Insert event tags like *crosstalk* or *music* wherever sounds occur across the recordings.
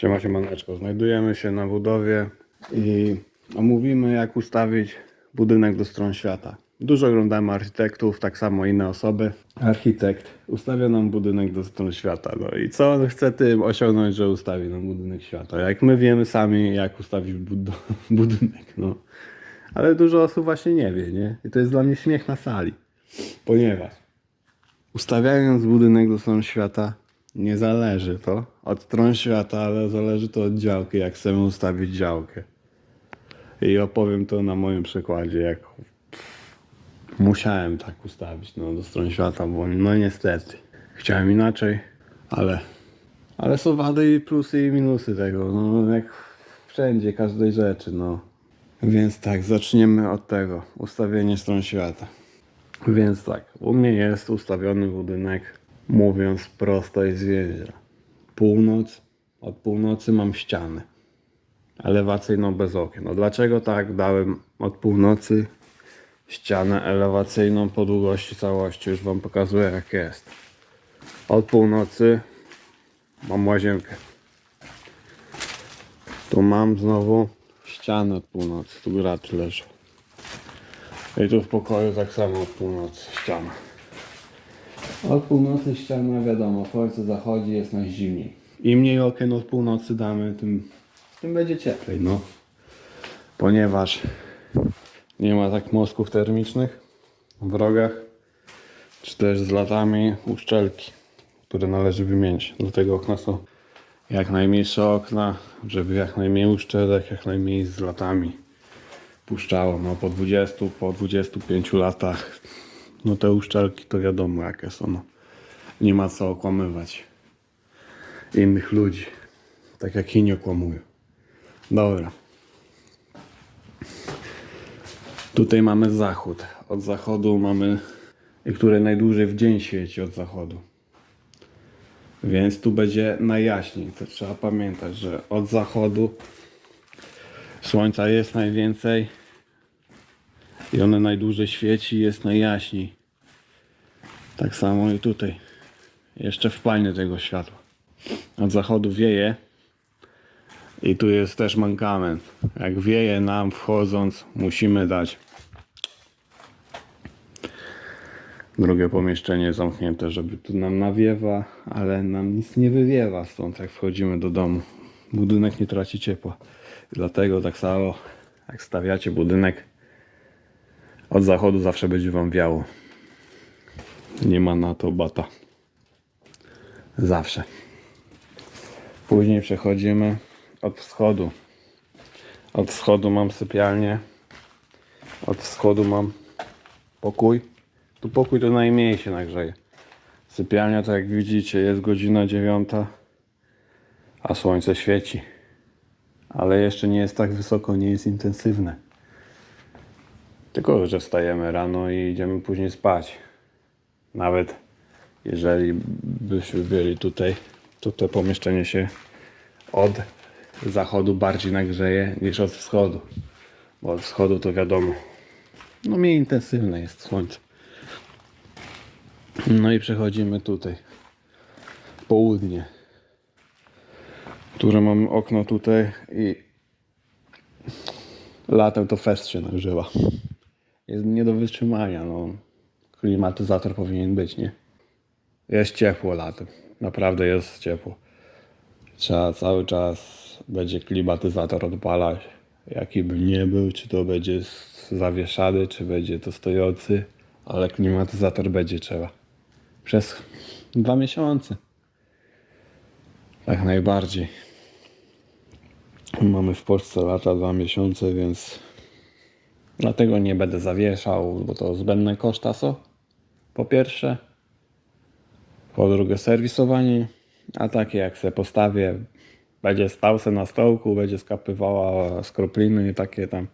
Siema, siemaneczko. Znajdujemy się na budowie i omówimy jak ustawić budynek do stron świata. Dużo oglądamy architektów, tak samo inne osoby. Architekt ustawia nam budynek do stron świata. No i co on chce tym osiągnąć, że ustawi nam budynek świata? Jak my wiemy sami, jak ustawić bud- *laughs* budynek, no. Ale dużo osób właśnie nie wie, nie? I to jest dla mnie śmiech na sali. Ponieważ Ustawiając budynek do stron świata, nie zależy to od stron świata, ale zależy to od działki, jak chcemy ustawić działkę. I opowiem to na moim przykładzie, jak musiałem tak ustawić no, do stron świata, bo no niestety chciałem inaczej, ale, ale są wady i plusy i minusy tego, no jak wszędzie, każdej rzeczy, no. Więc tak, zaczniemy od tego, ustawienie stron świata. Więc tak, u mnie jest ustawiony budynek, mówiąc prosto i zwięźle. Północ, od północy mam ścianę elewacyjną bez okien. No dlaczego tak dałem od północy ścianę elewacyjną po długości całości? Już Wam pokazuję jak jest. Od północy mam łazienkę. Tu mam znowu ścianę od północy, tu graty leżą. I tu w pokoju tak samo od północy ściana. Od północy ściana wiadomo, słońce zachodzi, jest najzimniej. Im mniej okien od północy damy, tym, tym będzie cieplej, no. Ponieważ nie ma tak mostków termicznych w rogach, czy też z latami uszczelki, które należy wymienić. Dlatego okna są jak najmniejsze okna, żeby jak najmniej uszczelek, jak najmniej z latami puszczało. No po 20, po 25 latach, no te uszczelki to wiadomo jakie są. No. Nie ma co okłamywać innych ludzi. Tak jak inni okłamują. Dobra. Tutaj mamy zachód. Od zachodu mamy, który najdłużej w dzień świeci od zachodu. Więc tu będzie najjaśniej. To trzeba pamiętać, że od zachodu słońca jest najwięcej i one najdłużej świeci jest najjaśniej. Tak samo i tutaj. Jeszcze wpalnie tego światła. Od zachodu wieje i tu jest też mankament. Jak wieje nam wchodząc, musimy dać drugie pomieszczenie zamknięte, żeby tu nam nawiewa, ale nam nic nie wywiewa stąd, jak wchodzimy do domu. Budynek nie traci ciepła. Dlatego tak samo, jak stawiacie budynek, od zachodu zawsze będzie wam wiało. Nie ma na to bata. Zawsze. Później przechodzimy od wschodu. Od wschodu mam sypialnię. Od wschodu mam pokój. Tu pokój to najmniej się nagrzeje. Sypialnia, tak jak widzicie, jest godzina dziewiąta, a słońce świeci. Ale jeszcze nie jest tak wysoko, nie jest intensywne. Tylko, że wstajemy rano i idziemy później spać. Nawet jeżeli byśmy byli tutaj, to to pomieszczenie się od zachodu bardziej nagrzeje niż od wschodu. Bo od wschodu to wiadomo, no mniej intensywne jest słońce. No i przechodzimy tutaj. Południe. Które mam okno tutaj i latem to fest się nagrzewa. Jest nie do wytrzymania, no. Klimatyzator powinien być, nie? Jest ciepło latem. Naprawdę jest ciepło. Trzeba cały czas będzie klimatyzator odpalać. Jaki by nie był, czy to będzie zawieszany, czy będzie to stojący, ale klimatyzator będzie trzeba. Przez dwa miesiące. Tak najbardziej. Mamy w Polsce lata dwa miesiące, więc dlatego nie będę zawieszał, bo to zbędne koszta są. Po pierwsze. Po drugie serwisowanie, a takie jak se postawię, będzie stał se na stołku, będzie skapywała skropliny i takie tam.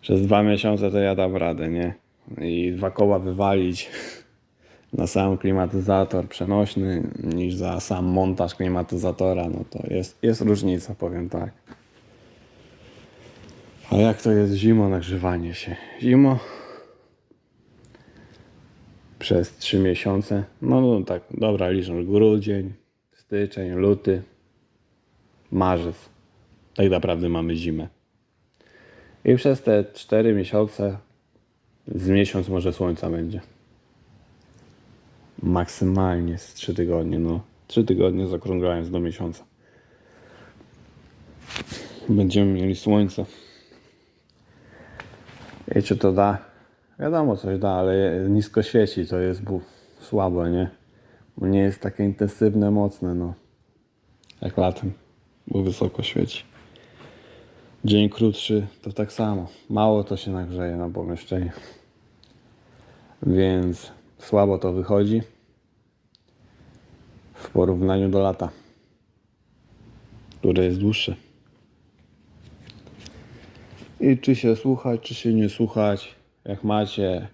Przez dwa miesiące to ja dam radę, nie? I dwa koła wywalić *laughs* na sam klimatyzator przenośny niż za sam montaż klimatyzatora, no to jest, jest różnica, powiem tak. A jak to jest zimą nagrzewanie się? Zimo przez 3 miesiące. No, no tak, dobra, liczę grudzień, styczeń, luty. marzec. Tak naprawdę mamy zimę. I przez te 4 miesiące z miesiąc może słońca będzie. Maksymalnie z 3 tygodnie, no. 3 tygodnie zakrąglając do miesiąca. Będziemy mieli słońce. I czy to da? Wiadomo, coś da, ale nisko świeci, to jest bu- słabo, nie? Bo nie jest takie intensywne, mocne, no. Jak latem, bo wysoko świeci. Dzień krótszy to tak samo. Mało to się nagrzeje na pomieszczeniu. Więc słabo to wychodzi w porównaniu do lata, które jest dłuższe. I czy się słuchać, czy się nie słuchać, jak macie.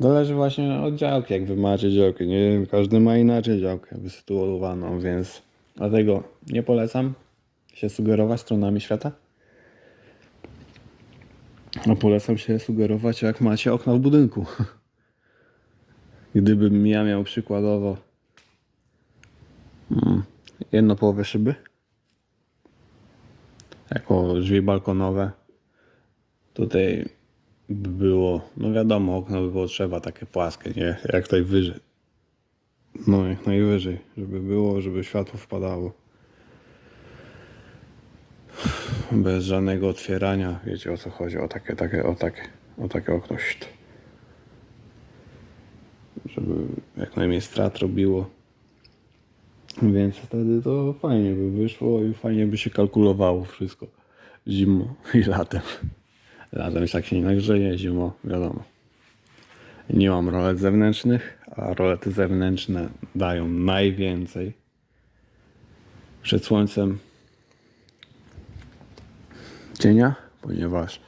Zależy właśnie od działki, jak wy macie działkę. Nie każdy ma inaczej działkę wysytuowaną, więc dlatego nie polecam się sugerować stronami świata. A polecam się sugerować, jak macie okna w budynku. *laughs* Gdybym ja miał przykładowo mm, jedną połowę szyby, jako drzwi balkonowe, tutaj by było, no wiadomo, okno by było trzeba takie płaskie, nie? Jak tutaj wyżej. No, jak najwyżej, żeby było, żeby światło wpadało. Bez żadnego otwierania, wiecie o co chodzi, o takie, takie, o takie, o takie okno. Żeby jak najmniej strat robiło. Więc wtedy to fajnie by wyszło i fajnie by się kalkulowało wszystko. Zimą i latem. Latem się tak się nie nagrzeje, zimą wiadomo. Nie mam rolet zewnętrznych, a rolety zewnętrzne dają najwięcej. Przed słońcem cienia, ponieważ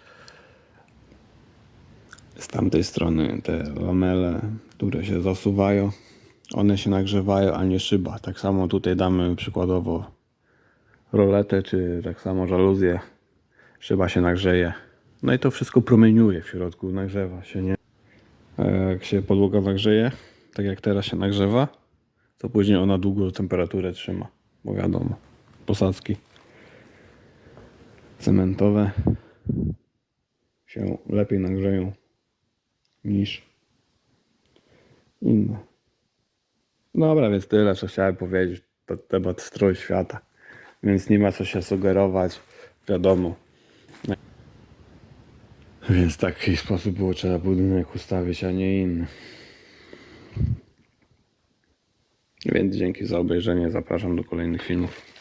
z tamtej strony te lamele, które się zasuwają, one się nagrzewają, a nie szyba. Tak samo tutaj damy przykładowo roletę, czy tak samo żaluzję. Szyba się nagrzeje. No i to wszystko promieniuje w środku, nagrzewa się, nie? Jak się podłoga nagrzeje, tak jak teraz się nagrzewa, to później ona długo temperaturę trzyma. Bo wiadomo, posadzki cementowe się lepiej nagrzeją niż inne. Dobra, więc tyle, co chciałem powiedzieć. To temat strój świata. Więc nie ma co się sugerować. Wiadomo. Więc taki sposób było trzeba budynek ustawić, a nie inny. Więc dzięki za obejrzenie. Zapraszam do kolejnych filmów.